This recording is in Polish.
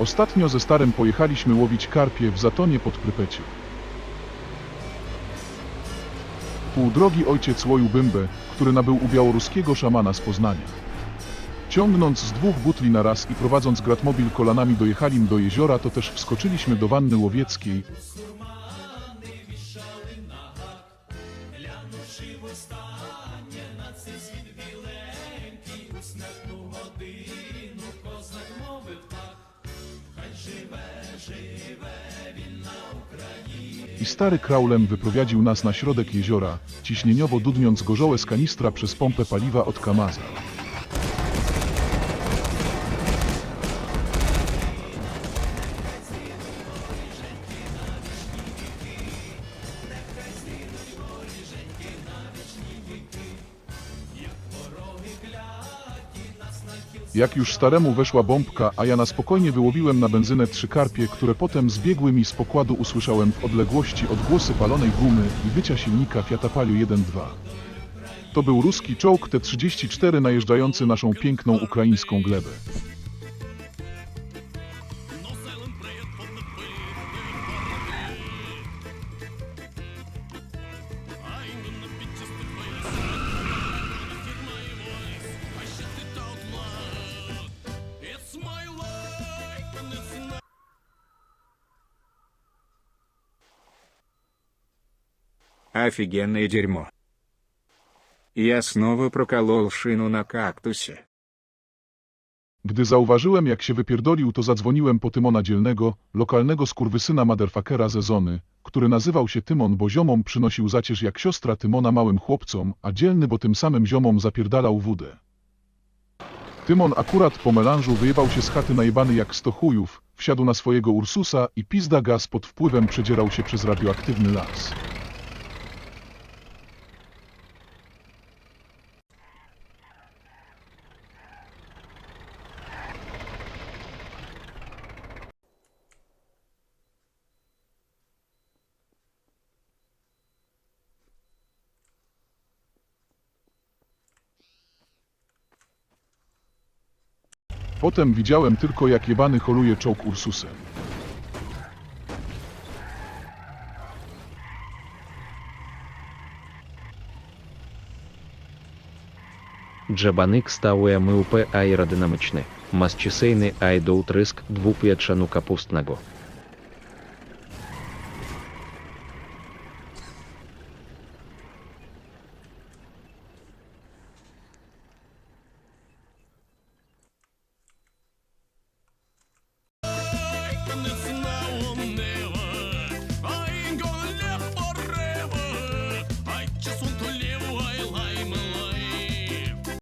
Ostatnio ze starym pojechaliśmy łowić karpie w Zatonie pod Prypecią. Pół drogi ojciec łoił bymbę, który nabył u białoruskiego szamana z Poznania. Ciągnąc z dwóch butli na raz i prowadząc gratmobil kolanami dojechalim do jeziora, to też wskoczyliśmy do wanny łowieckiej, i stary kraulem wyprowadził nas na środek jeziora, ciśnieniowo dudniąc gorzołę z kanistra przez pompę paliwa od Kamaza. Jak już staremu weszła bombka, a ja na spokojnie wyłowiłem na benzynę trzy karpie, które potem zbiegły mi z pokładu usłyszałem w odległości odgłosy palonej gumy i wycia silnika Fiata Palio 1-2. To był ruski czołg T-34 najeżdżający naszą piękną ukraińską glebę. Офигенное дерьмо. Я снова проколол шину на кактусе. Gdy zauważyłem, jak się wypierdolił, to zadzwoniłem po Tymona Dzielnego, lokalnego skurwysyna motherfuckera ze zony, który nazywał się Tymon, bo ziomom przynosił zacież jak siostra Tymona małym chłopcom, a dzielny, bo tym samym ziomom zapierdalał wódę. Tymon akurat po melanżu wyjebał się z chaty najebany jak sto chujów, wsiadł na swojego Ursusa i pizda gaz pod wpływem przedzierał się przez radioaktywny las. Potem widziałem tylko jak jebany holuje czołg Ursusem. Джабаник ставує МУП аеродинамичний, масчисейний айдоутриск двуп'ячану капустного.